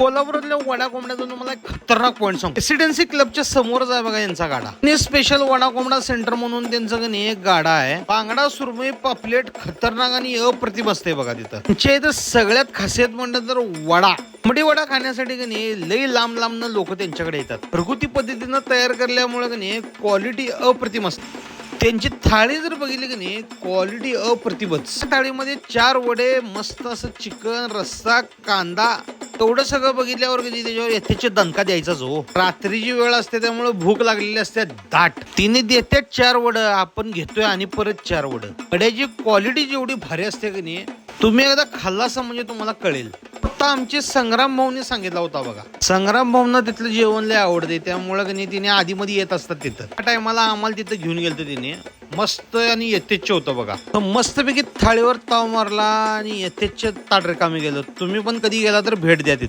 कोल्हापुरातल्या वडा कोंबड्याचा तुम्हाला एक खतरनाक पॉईंट सांगतो. रेसिडेन्सी क्लबच्या समोरच आहे बघा यांचा गाडा. आणि स्पेशल वडा कोंबडा सेंटर म्हणून त्यांचं का एक गाडा आहे. बांगडा सुरमई पापलेट खतरनाक आणि अप्रतिम असते बघा तिथं. त्यांच्या इथं सगळ्यात खासियत म्हणलं तर वडा. मडी वडा खाण्यासाठी का लई लांब लांब लोक त्यांच्याकडे येतात. घरगुती पद्धतीनं तयार केल्यामुळे का नाही क्वालिटी अप्रतिम असते. त्यांची थाळी जर बघितली की नाही क्वालिटी अप्रतिमच. थाळीमध्ये चार वडे मस्त असं चिकन रस्सा कांदा तेवढं सगळं बघितल्यावर कधी त्याच्यावर यथेचे दणका द्यायचा जो. रात्रीची वेळ असते त्यामुळे भूक लागलेली असते दाट. तिने देते चार वड आपण घेतोय आणि परत चार वड. वड्याची क्वालिटी जेवढी भारी असते की नाही तुम्ही एकदा खाल्लासा म्हणजे तुम्हाला कळेल. फक्त आमचे संग्राम भाऊने सांगितला होता बघा. संग्राम भाऊना तिथलं जेवण लय आवडते त्यामुळे नाही तिने आधी मध्ये येत असतात तिथं. त्या टायमाला आम्हाला तिथं घेऊन गेलतो तिने. मस्त आणि यथेच्छ होतं बघा. तर मस्तपैकी थाळीवर ताव मारला आणि यथेच्छ ताट रिकामी गेलो. तुम्ही पण कधी गेला तर भेट द्या तिथे.